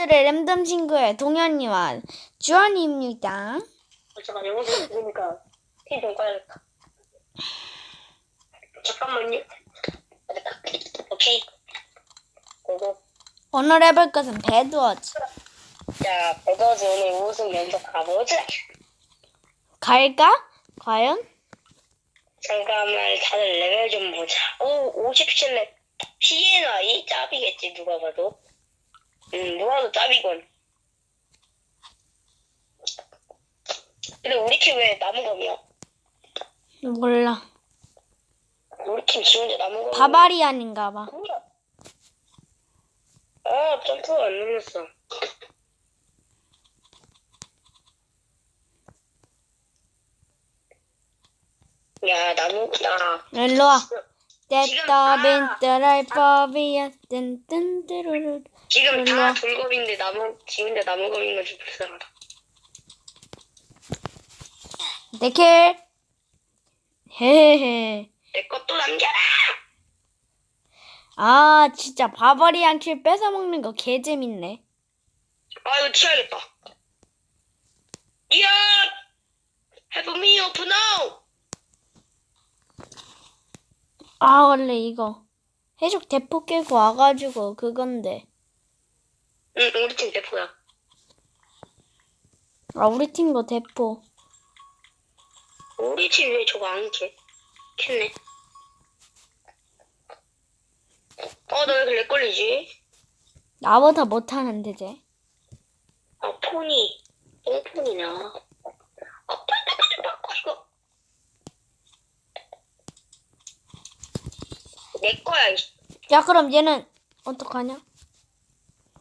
오늘의 랜덤 친구의 동현이와 주원이입니다. 어, 잠깐 영상 보니까 티좀 꺼야겠다. 잠깐만요. 아, 됐다. 오케이. 고고. 오늘 해볼 것은 배드워즈. 자, 배더즈 오늘 우승 연속 가보자. 갈까? 과연? 잠깐만 다들 레벨 좀 보자. 오, 57렙. PNI 짭이겠지 누가 봐도. 음, 누가 봐도 짭이건. 근데 우리 팀 왜 나무검이야? 몰라. 우리 팀지 혼자 나무검. 바바리안인가 봐. 뭐야? 아, 점프 안 눌렀어. 야, 나무다. 일로 와. 지금 떼떠 다- 빈뜨랄 법이야 뜬뜬뜨르르 지금 다 몰라. 돌검인데 나무, 지 혼자 나무검인 건좀 불쌍하다. 내킬 헤헤헤 내 것도 남겨라! 아 진짜 바바리안 킬 뺏어먹는 거 개재밌네 아, 이거 치워야겠다. 이야! Help me up now! 아 원래 이거 해적 대포 깨고 와가지고 그건데 응, 우리 팀 대포야. 아 우리 팀거 대포 우리 팀 왜 저거 안 캐? 켰네. 어, 너왜 그래 걸리지? 나보다 못하는데 쟤 아, 폰이, 똥폰이냐. 아, 빨리, 빨리, 바꿔, 이거. 내 거야, 이씨. 야 그럼 얘는 어떡하냐?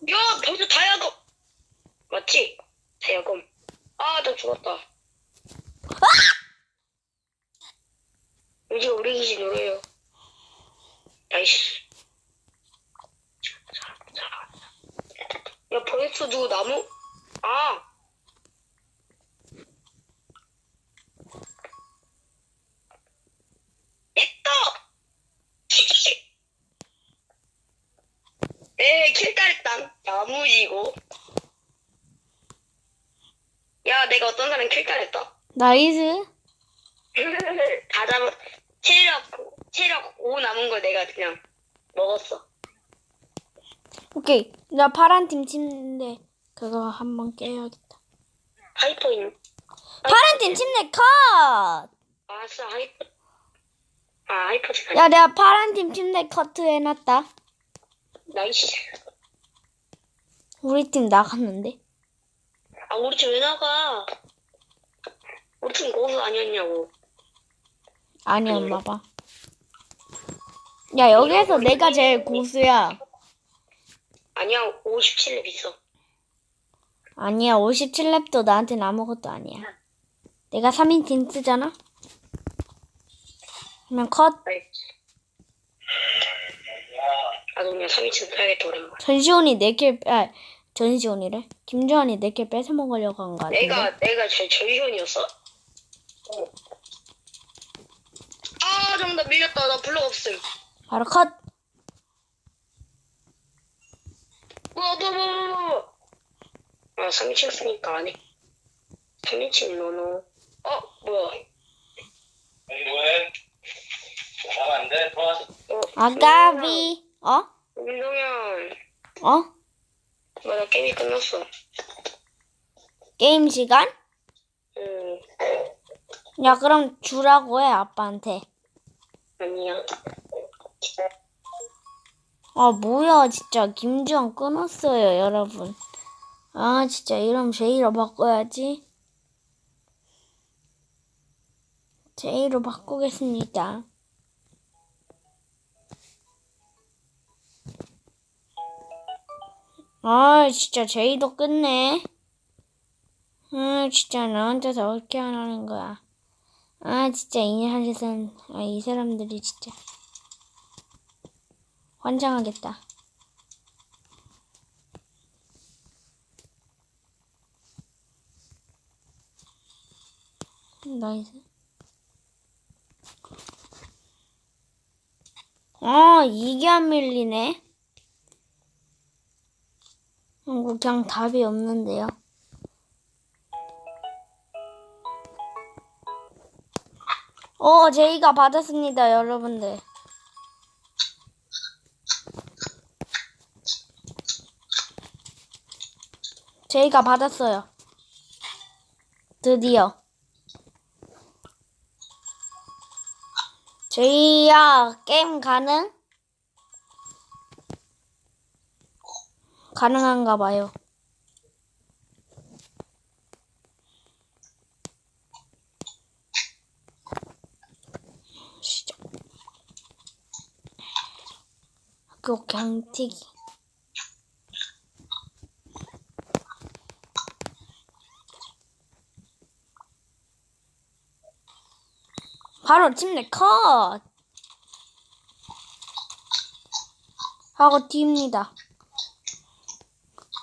야, 벌써 다이아검. 맞지? 다이아검. 아, 나 죽었다. 이제 우리 기지 노래요. 나이스. 야, 벌써 누구 나무? 아. 됐다! 에, 킬딸땅. 야무지고. 야, 내가 어떤 사람 킬딸했다. 나이스 다 잡아. 체력, 체력 5 남은 걸 내가 그냥 먹었어. 오케이 나 파란 팀 침대 그거 한번 깨야겠다 하이퍼인. 파란 팀 침대 컷! 아싸, 하이퍼. 아, 하이퍼 잘. 야 내가 파란 팀 침대 커트 해놨다 나이스. 우리 팀 나갔는데 아, 우리 팀 왜 나가? 우리 팀 고수 아니었냐고. 아니었나 봐 야 여기에서 내가 제일 고수야 아니야, 57렙 있어. 아니야 57렙도 나한테는 아무것도 아니야 내가 3인 팀 쓰잖아 그러면 컷 나이스. 나도 그냥 3인칭 펴야겠다, 오랜만에. 전시훈이 4킬 아 전시훈이래 김주환이 4킬 뺏어 먹으려고 한 거 같은데 내가, 내가 제 전시원이었어? 아, 정답 밀렸다. 나 블록 없음. 바로 컷 뭐, 뭐, 뭐, 뭐, 뭐. 아, 3인칭 쓰니까 안 해. 3인칭 노노. 어, 뭐야. 아니 뭐해? 가면 안 돼? 도와줘. 어, 아가비 어? 윤동현. 어? 맞아, 게임이 끝났어. 게임 시간? 음, 야 그럼 주라고 해 아빠한테 아니야. 아 뭐야 진짜 김주환 끊었어요 여러분 아 진짜 이러면 제이로 바꿔야지 제이로 바꾸겠습니다 아 진짜 제이도 끝내 아 진짜 나한테서 어떻게 안 하는 거야 아 진짜 이 사람 아이 사람들이 진짜 환장하겠다. 나이스. 아, 이게 안 밀리네. 어, 그냥 답이 없는데요. 어, 제이가 받았습니다, 여러분들. 제이가 받았어요. 드디어. 제이야, 게임 가능? 가능한가 봐요. 학교 경티기. 바로 침대 컷! 하고 튑니다.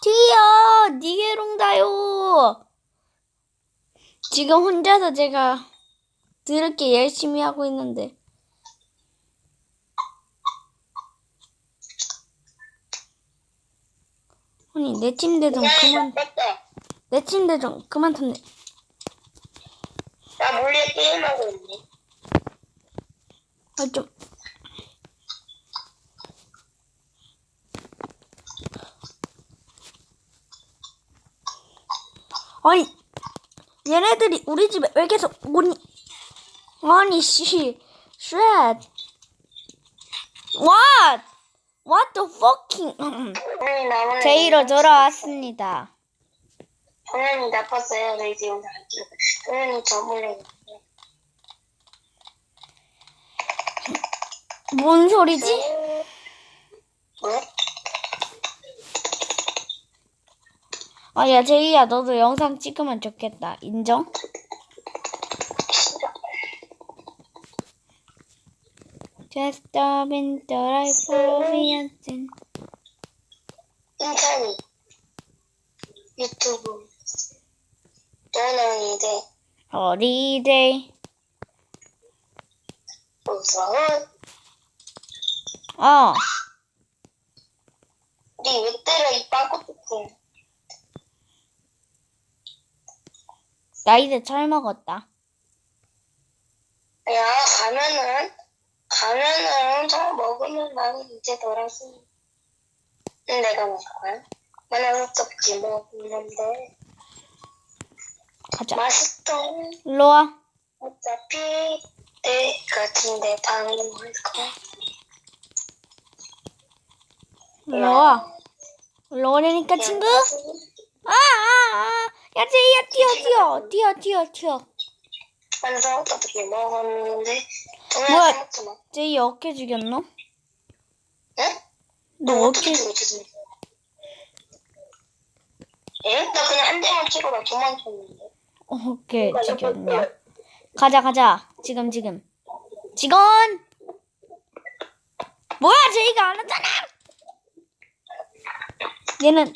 티야, 니게롱다요. 지금 혼자서 제가 들을 게 열심히 하고 있는데. 아니, 내 침대 좀 그만. 내 침대 좀 그만 탔네. 나 몰래 게임하고 있네. 아, 좀. 아니, 얘네들이 우리 집에 왜 계속 오니? 아니, 씨, shit. What? What the fucking? 제이로 돌아왔습니다. 당연히 나빴어요. 내 지금 다 알죠. 당연히 저 몰래. 뭔 소리지? 왜? 아, 야, 제이야, 너도 영상 찍으면 좋겠다. 인정? Just and then. 인터넷, 유튜브, 저는 이제 holiday. 우선 어, 우리 왜 때려 이 빵꾸떡 나 이제 철 먹었다. 야 가면은 가면은 잘 먹으면 나는 이제 돌아서 내가 거야. 나는 어차피 먹는데 가자. 맛있어. 일로 와. 어차피 내 같은데 방을 거야. 일로 와. 일로 오려니까 친구? 제이야, 튀어, 튀어. 튀어, 튀어, 튀어. 그래서 어떻게 먹었는데 뭐야? 제이 어깨 죽였노? 응? 너 어떻게 어깨, 죽었지? 예? 나 그냥 한 대만 나 도망쳤는데. 어깨 죽였냐? 가자, 가자. 지금, 지금. 직원! 뭐야, 제이가 안 왔잖아! 얘는,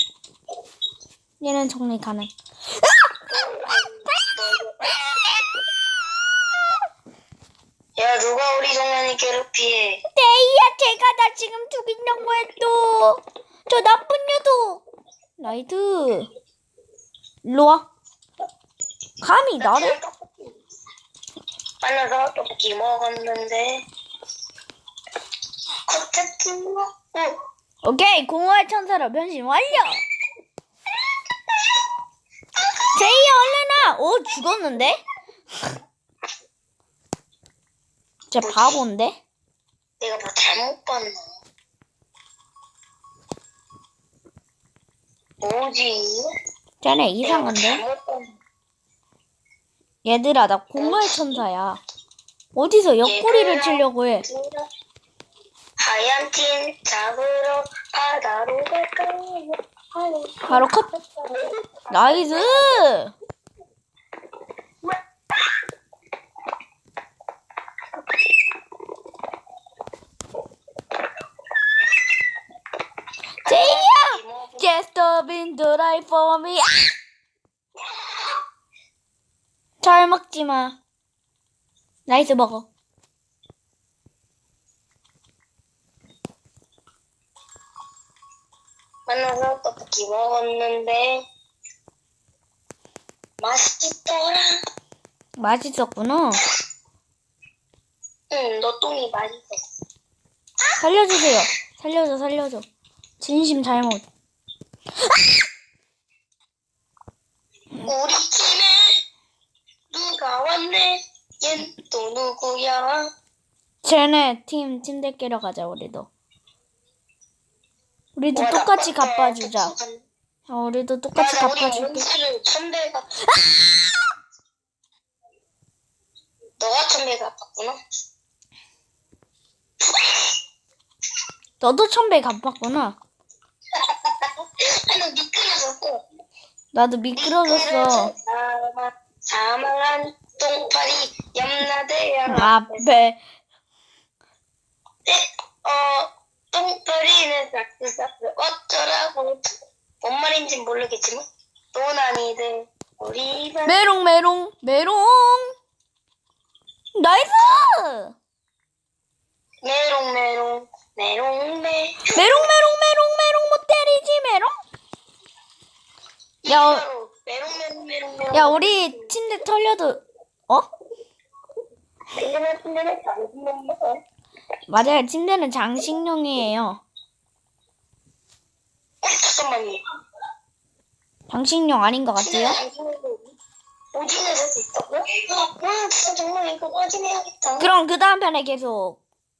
얘는 정리 가능. 야 누가 우리 정연이 괴롭히해? 데이야, 제가 나 지금 죽이려고 했어. 저 나쁜 녀석. 나이트. 일로 와. 감히 나를? 빨라서 떡볶이 먹었는데 겉핥기 먹고 오케이, 공허의 천사로 변신 완료. 제이야, 오, 죽었는데? 진짜 바본데? 내가 뭐 잘못 봤나? 뭐지? 쟤네 뭐 이상한데? 얘들아, 나 공허의 천사야. 어디서 옆구리를 치려고 해? 하얀 팀 잡으러 바다로 갈까요? 바로 컷. 나이스! Just a been the right for me. 아! 잘 먹지 마. 나이스 먹어. 만나서 떡볶이 먹었는데 맛있더라. 맛있었구나. 응, 너 똥이 맛있었어. 살려주세요. 살려줘, 살려줘. 진심 잘못. 우리 집에 누가 왔네? 얜 또 누구야? 쟤네 팀 침대 깨러 가자, 우리도. 우리도 와, 나 똑같이 갚아주자. 어, 우리도 똑같이 맞아, 우리 갚아줄게. 몬스를 천배가 너가 천배 갚았구나. 너도 천배 갚았구나. 나도 미끄러졌어. 사망, 사망한 똥파리 염라대야. 앞에. 어, 똥파리는 싹스싹스 어쩌라고. 뭔 말인지 모르겠지만 또난이들 우리 반 메롱, 메롱, 메롱. 나이스! 메롱 메롱 메롱메 메롱, 메롱, 메롱, 메롱. 못 때리지, 메롱. 야, 어- 야, 우리 침대 털려도, 어? 맞아요. 침대는 장식용이에요. 잠깐만요 장식용 아닌 것 같아요? 오진을 살수 있다고요? 와 진짜 정말 이거 확인해야겠다 그럼 그 다음 편에 계속